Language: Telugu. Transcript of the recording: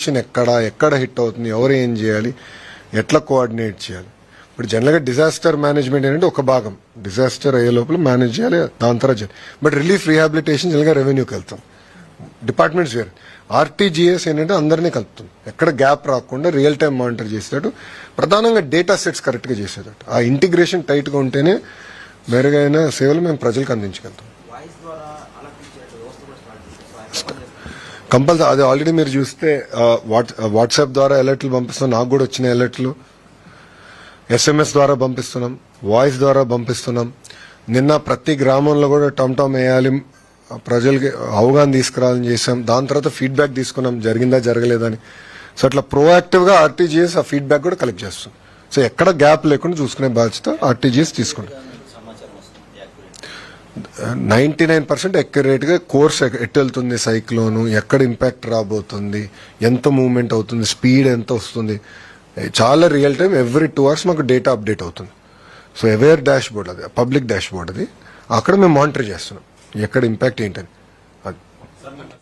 లొకేషన్ ఎక్కడ ఎక్కడ హిట్ అవుతుంది ఎవరు ఏం చేయాలి ఎట్లా కోఆర్డినేట్ చేయాలి. ఇప్పుడు జనరల్గా డిజాస్టర్ మేనేజ్మెంట్ ఏంటంటే ఒక భాగం. డిజాస్టర్ అయ్యే లోపల మేనేజ్ చేయాలి దాని తర్వాత చేయాలి బట్ రిలీఫ్ రీహాబిలిటేషన్ జనరల్గా రెవెన్యూకి వెళ్తాం డిపార్ట్మెంట్స్ వేరు. ఆర్టీజీఎస్ ఏంటంటే అందరినీ కలుపుతుంది. ఎక్కడ గ్యాప్ రాకుండా రియల్ టైం మానిటర్ చేసేటట్టు ప్రధానంగా డేటా సెట్స్ కరెక్ట్గా చేసేటట్టు. ఆ ఇంటిగ్రేషన్ టైట్గా ఉంటేనే మెరుగైన సేవలు మేము ప్రజలకు అందించగలుగుతాం. కంపల్సరీ అది ఆల్రెడీ మీరు చూస్తే వాట్సాప్ ద్వారా అలర్ట్లు పంపిస్తున్నాం. నాకు కూడా వచ్చిన అలర్ట్లు. ఎస్ఎంఎస్ ద్వారా పంపిస్తున్నాం. వాయిస్ ద్వారా పంపిస్తున్నాం. నిన్న ప్రతి గ్రామంలో కూడా టమ్ టమ్ వేయాలి. ప్రజలకి అవగాహన తీసుకురావాలని చేసాం దాని తర్వాత ఫీడ్బ్యాక్ తీసుకున్నాం. జరిగిందా జరగలేదని. సో అట్లా ప్రోయాక్టివ్గా ఆర్టీజీఎస్ ఆ ఫీడ్బ్యాక్ కూడా కలెక్ట్ చేస్తుంది సో ఎక్కడ గ్యాప్ లేకుండా చూసుకునే బాధ్యత ఆర్టీజీఎస్ తీసుకుంటాం నైంటీ నైన్ పర్సెంట్ అక్యురేట్గా కోర్స్ ఎట్ వెళ్తుంది సైక్లోను ఎక్కడ ఇంపాక్ట్ రాబోతుంది? ఎంత మూవ్మెంట్ అవుతుంది? స్పీడ్ ఎంత వస్తుంది? చాలా real time every two hours మాకు డేటా అప్డేట్ అవుతుంది. సో అవేర్ డాష్ బోర్డ్ అది పబ్లిక్ డాష్ బోర్డ్ అది. అక్కడ మేము మానిటర్ చేస్తున్నాం. ఎక్కడ ఇంపాక్ట్ ఏంటని.